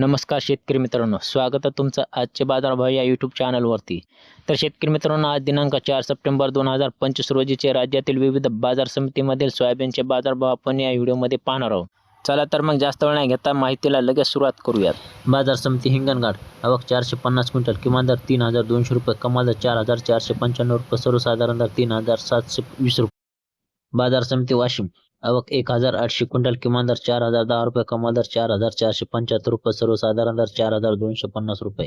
नमस्कार शेतकरी मित्रांनो स्वागत आहे तुमचं आजचे बाजारभाव या यूट्यूब चॅनलवरती तर शेतकरी मित्रांनो आज दिनांक चार सप्टेंबर दोन हजार पंचवीस रोजीचे राज्यातील विविध बाजार समितीमधील सोयाबीनचे बाजारभाव आपण या व्हिडिओमध्ये पाहणार आहोत. चला तर मग जास्त वेळ नाही घेता माहितीला लगेच सुरुवात करूयात. बाजार समिती हिंगणघाट आवक चारशे पन्नास क्विंटल किमान दर तीन हजार दोनशे रुपये कमाल दर चार हजार चारशे पंच्याण्णव रुपये सर्वसाधारण दर तीन हजार सातशे वीस रुपये. बाजार समिती वाशिम आवक एक हजार आठशे क्विंटल किमान दर चार हजार दहा रुपये कमाल दर चार हजार चारशे पंच्याहत्तर रुपये सर्वसाधारण दर चार हजार दोनशे पन्नास रुपये.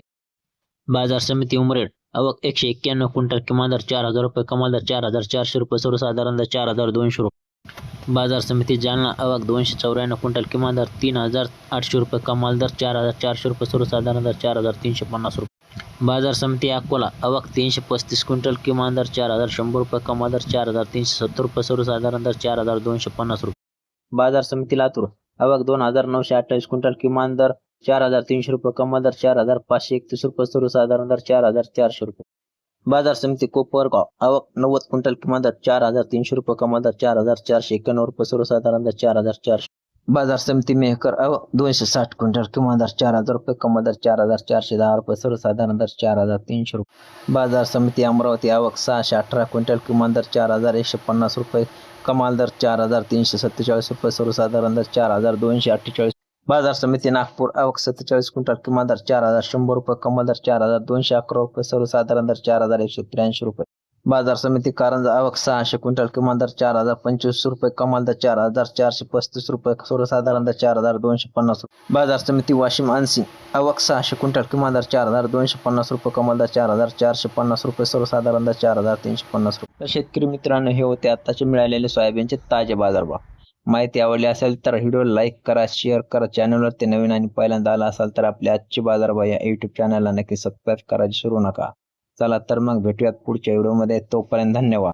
बाजार समिती उमरेड. आवक एकशे एक्क्याण्णव क्विंटल किमान दर चार हजार रुपये कमाल दर चार हजार चारशे रुपये सर्वसाधारण दर चार हजार दोनशे रुपये. बाजार समिती जालना आवक दोनशे चौऱ्याण्णव क्विंटल किमान दर तीन हजार आठशे रुपये कमाल दर चार हजार चारशे रुपये सर्वसाधारण दर चार हजार तीनशे पन्नास रुपये. बाजार समिती अकोला आवक तीनशे पस्तीस क्विंटल किमान दर चार हजार शंभर रुपये कमाल दर चार हजार तीनशे सत्तर रुपये सर्वसाधारण दर चार हजार दोनशे पन्नास रुपये. बाजार समिती लातूर आवक दोन हजार नऊशे अठ्ठावीस क्विंटल किमान दर चार हजार तीनशे रुपये कमाल दर चार हजार पाचशे एकतीस रुपये सर्वसाधारण दर चार हजार चारशे रुपये. बाजार समिती कोपरगाव आवक नव्वद क्विंटल किमान दर चार हजार तीनशे रुपये कमाल दर चार हजार चारशे एक्क्याण्णव रुपये सर्वसाधारण दर चार हजार चारशे. बाजार समिती मेहकर दोनशे साठ क्विंटल किमान दर चार हजार रुपये कमाल दर चार हजार चारशे दहा रुपये सर्वसाधारण दर चार हजार तीनशे रुपये. बाजार समिती अमरावती आवक सहाशे अठरा क्विंटल किमान दर चार हजार एकशे पन्नास रुपये कमाल दर चार हजार तीनशे सत्तेचाळीस रुपये सर्वसाधारण दर चार हजार दोनशे अठ्ठेचाळीस. बाजार समिती नागपूर आवक सत्तेचाळीस क्विंटल किमान दर चार हजार शंभर रुपये कमाल दर चार हजार दोनशे अकरा रुपये सर्वसाधारण दर चार हजार एकशे त्र्याऐंशी रुपये. बाजार समिती कारंजा आवक सहाशे क्विंटल किमान दर चार हजार पंचवीस रुपये कमाल दर चार हजार चारशे पस्तीस रुपये सर्वसाधारण दर चार हजार दोनशे पन्नास रुपये. बाजार समिती वाशिम आणसी आवक सहाशे क्विंटल किमान दर चार हजार दोनशे पन्नास रुपये कमाल दर चार हजार चारशे पन्नास रुपये सर्वसाधारण दर चार हजार तीनशे पन्नास रुपये. शेतकरी मित्रांनो हे होते आताचे मिळालेले सोयाबीनचे ताजे बाजारभाव माहिती आवडली असेल तर व्हिडिओ लाईक करा शेअर करा चॅनलवर ते नवीन आणि पहिल्यांदा आला असाल तर आपल्या आजची बाजारभाव या युट्यूब चॅनलला नक्की सबस्क्राईब करायची सुरू नका. चला तर मग भेटूयात पुढच्या व्हिडिओमध्ये. तोपर्यंत धन्यवाद.